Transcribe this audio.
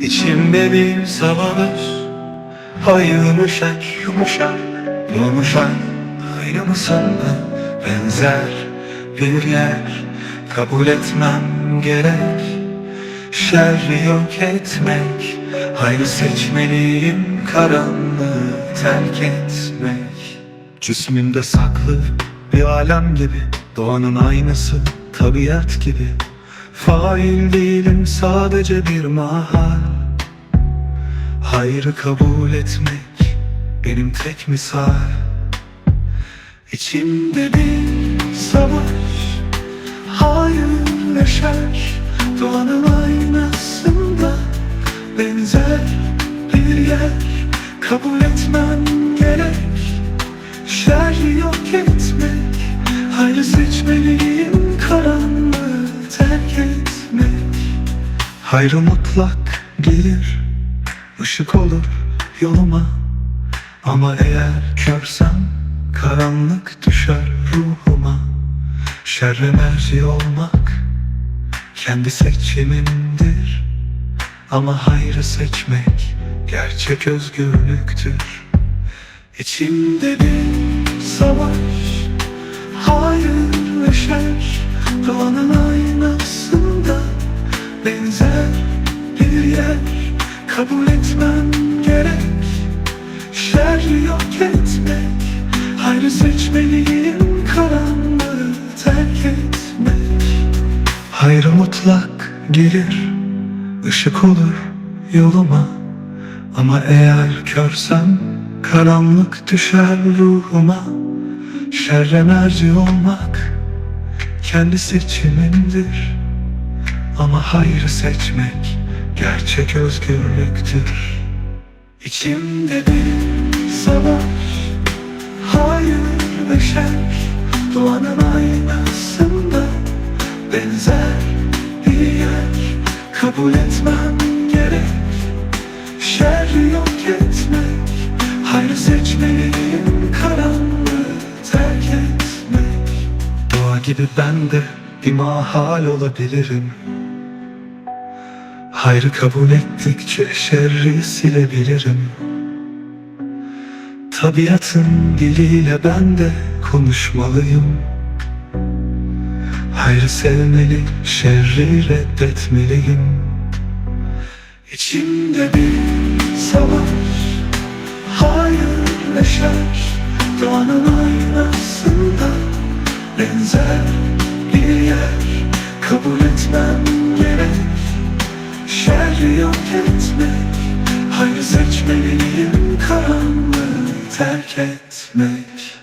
İçimde bir savaş Hayır ışık yumuşar Yumuşar Aynı mı sana benzer bir yer. Kabul etmem gerek. Şerri yok etmek. Hayır seçmeliyim karanlığı terk etmek. Cismimde saklı bir alem gibi. Doğanın aynası tabiat gibi. Fail değilim sadece bir mahal Hayrı kabul etmek benim tek misal. İçimde bir savaş Hayır ve şer Doğanın aynasında Benzer bir yer. Kabul etmem gerek Şer yok etmek. Hayrı seçmeliyim karanlığı terk etmek. Hayrı mutlak gelir Işık olur yoluma Ama eğer körsem Karanlık düşer ruhuma. Şerre merci olmak Kendi seçimimdir Ama hayrı seçmek Gerçek özgürlüktür. İçimde bir savaş Hayır ve şer Doğanın aynasında Benzer bir yer Kabul etmem gerek. Şer yok etmek. Hayrı seçmeliyim karanlığı terk etmek. Hayrı mutlak gelir ışık olur yoluma. Ama eğer körsem karanlık düşer ruhuma. Şerre merci olmak kendi seçimimdir Ama hayrı seçmek gerçek özgürlüktür. İçimde bir savaş Hayır ve şer. Doğanın aynasında Benzer bir yer. Kabul etmem gerek Şer yok etmek. Hayrı seçmeliyim Karanlığı terk etmek. Doğa gibi ben de bir mahal olabilirim Hayrı kabul ettikçe şerri silebilirim. Tabiatın diliyle ben de konuşmalıyım. Hayrı sevmeli, şerri reddetmeliyim. İçimde bir savaş Hayır Doğanın aynasında Benzer bir yer Yok etmek. Hayrı seçmeliyim karanlığı terk etmek